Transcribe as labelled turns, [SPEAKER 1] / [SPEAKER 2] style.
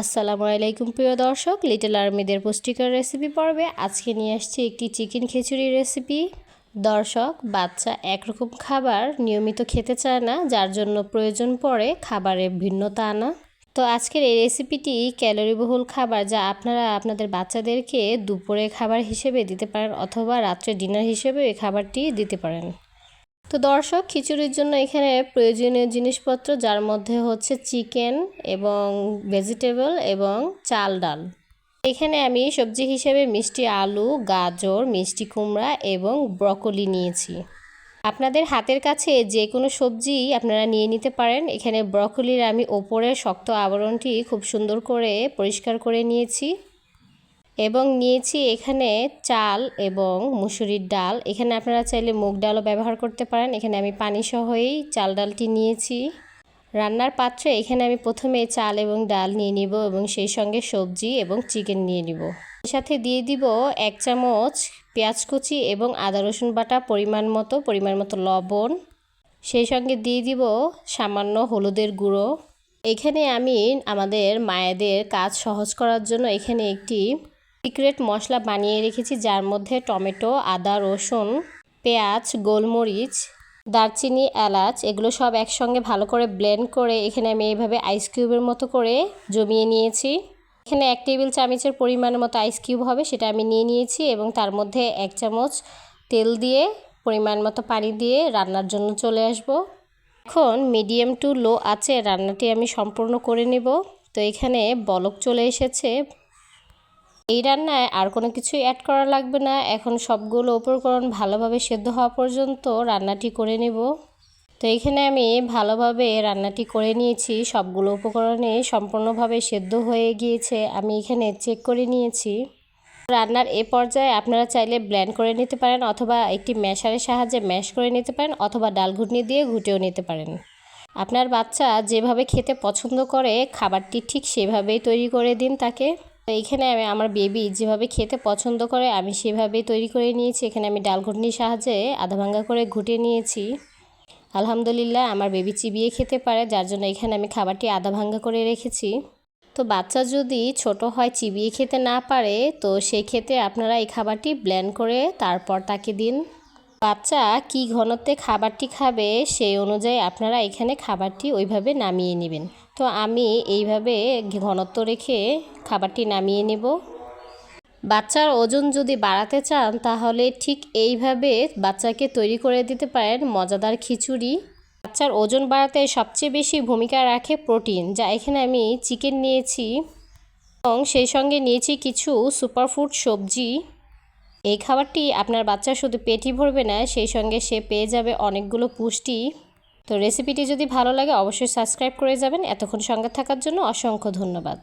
[SPEAKER 1] আসসালামু আলাইকুম, প্রিয় দর্শক। লিটল আর্মিদের পুষ্টিকর রেসিপি পর্বে আজকে নিয়ে আসছি একটি চিকেন খিচুড়ি রেসিপি দর্শক, বাচ্চা একরকম খাবার নিয়মিত খেতে চায় না, যার জন্য প্রয়োজন পড়ে খাবারে ভিন্নতা আনা। তো আজকের এই রেসিপিটি ক্যালোরিবহুল খাবার যা আপনারা আপনাদের বাচ্চাদেরকে দুপুরে খাবার হিসেবে দিতে পারেন অথবা রাত্রে ডিনার হিসেবে এই খাবারটি দিতে পারেন। তো দর্শক, খিচুড়ির জন্য এখানে প্রয়োজনীয় জিনিসপত্র, যার মধ্যে হচ্ছে চিকেন এবং ভেজিটেবল এবং চাল, ডাল। এখানে আমি সবজি হিসেবে মিষ্টি আলু, গাজর, মিষ্টি কুমড়া এবং ব্রকলি নিয়েছি। আপনাদের হাতের কাছে যে কোনো সবজি আপনারা নিয়ে নিতে পারেন। এখানে ব্রকলির আমি ওপরের শক্ত আবরণটি খুব সুন্দর করে পরিষ্কার করে নিয়েছি। এবং নিয়েছি এখানে চাল এবং মুসুরির ডাল। এখানে আপনারা চাইলে মুগ ডালও ব্যবহার করতে পারেন। এখানে আমি পানি সহই চাল ডালটি নিয়েছি। রান্নার পাত্রে এখানে আমি প্রথমে চাল এবং ডাল নিয়ে নিব এবং সেই সঙ্গে সবজি এবং চিকেন নিয়ে নিব। সাথে দিয়ে দিব এক চামচ পেঁয়াজ কুচি এবং আদা রসুন বাটা পরিমাণ মতো পরিমাণ মতো লবণ। সেই সঙ্গে দিয়ে দিব সামান্য হলুদের গুঁড়ো। এখানে আমি আমাদের মায়েদের কাজ সহজ করার জন্য এখানে একটি সিক্রেট মশলা বানিয়ে রেখেছি, যার মধ্যে টমেটো, আদা, রসুন, পেঁয়াজ, গোলমরিচ, দারচিনি, এলাচ, এগুলো সব একসঙ্গে ভালো করে ব্লেন্ড করে এখানে আমি এইভাবে আইস কিউবের মতো করে জমিয়ে নিয়েছি। এখানে এক টেবিল চামচের পরিমাণের মতো আইস কিউব হবে, সেটা আমি নিয়ে নিয়েছি এবং তার মধ্যে এক চামচ তেল দিয়ে পরিমাণ মতো পানি দিয়ে রান্নার জন্য চলে আসব। এখন মিডিয়াম টু লো আছে রান্নাটি আমি সম্পূর্ণ করে নেব। তো এখানে বলক চলে এসেছে। এই রান্নায় আর কোনো কিছুই অ্যাড করা লাগবে না। এখন সবগুলো উপকরণ ভালোভাবে সেদ্ধ হওয়া পর্যন্ত রান্নাটি করে নেব। তো এখানে আমি ভালোভাবে রান্নাটি করে নিয়েছি। সবগুলো উপকরণে সম্পূর্ণভাবে সেদ্ধ হয়ে গিয়েছে। আমি এখানে চেক করে নিয়েছি। রান্নার এ পর্যায়ে আপনারা চাইলে ব্ল্যান্ড করে নিতে পারেন অথবা একটি ম্যাশারের সাহায্যে ম্যাশ করে নিতে পারেন অথবা ডাল ঘুটনি দিয়ে ঘুটেও নিতে পারেন। আপনার বাচ্চা যেভাবে খেতে পছন্দ করে, খাবারটি ঠিক সেভাবেই তৈরি করে দিন তাকে। তো এইখানে আমি, আমার বেবি যেভাবে খেতে পছন্দ করে, আমি সেভাবেই তৈরি করে নিয়েছি। এখানে আমি ডাল ঘুটনির সাহায্যে আধা ভাঙ্গা করে ঘুটে নিয়েছি। আলহামদুলিল্লাহ, আমার বেবি চিবিয়ে খেতে পারে, যার জন্য এখানে আমি খাবারটি আধা ভাঙ্গা করে রেখেছি। তো বাচ্চা যদি ছোট হয়, চিবিয়ে খেতে না পারে, তো সেই ক্ষেত্রে আপনারা এই খাবারটি ব্ল্যান্ড করে তারপর তাকে দিন। বাচ্চা কি ঘনত্বে খাবারটি খাবে, সেই অনুযায়ী আপনারা এখানে খাবারটি ওইভাবে নামিয়ে নেবেন। তো আমি এইভাবে ঘনত্ব রেখে খাবারটি নামিয়ে নেব। বাচ্চার ওজন যদি বাড়াতে চান, তাহলে ঠিক এইভাবে বাচ্চাকে তৈরি করে দিতে পারেন মজাদার খিচুড়ি। বাচ্চার ওজন বাড়াতে সবচেয়ে বেশি ভূমিকা রাখে প্রোটিন, যা এখানে আমি চিকেন নিয়েছি এবং সেই সঙ্গে নিয়েছি কিছু সুপারফুড সবজি। এই খাবারটি আপনার বাচ্চা শুধু পেটই ভরবে না, সেই সঙ্গে সে পেয়ে যাবে অনেকগুলো পুষ্টি। তো রেসিপিটি যদি ভালো লাগে, অবশ্যই সাবস্ক্রাইব করে যাবেন। এতক্ষণ সঙ্গে থাকার জন্য অসংখ্য ধন্যবাদ।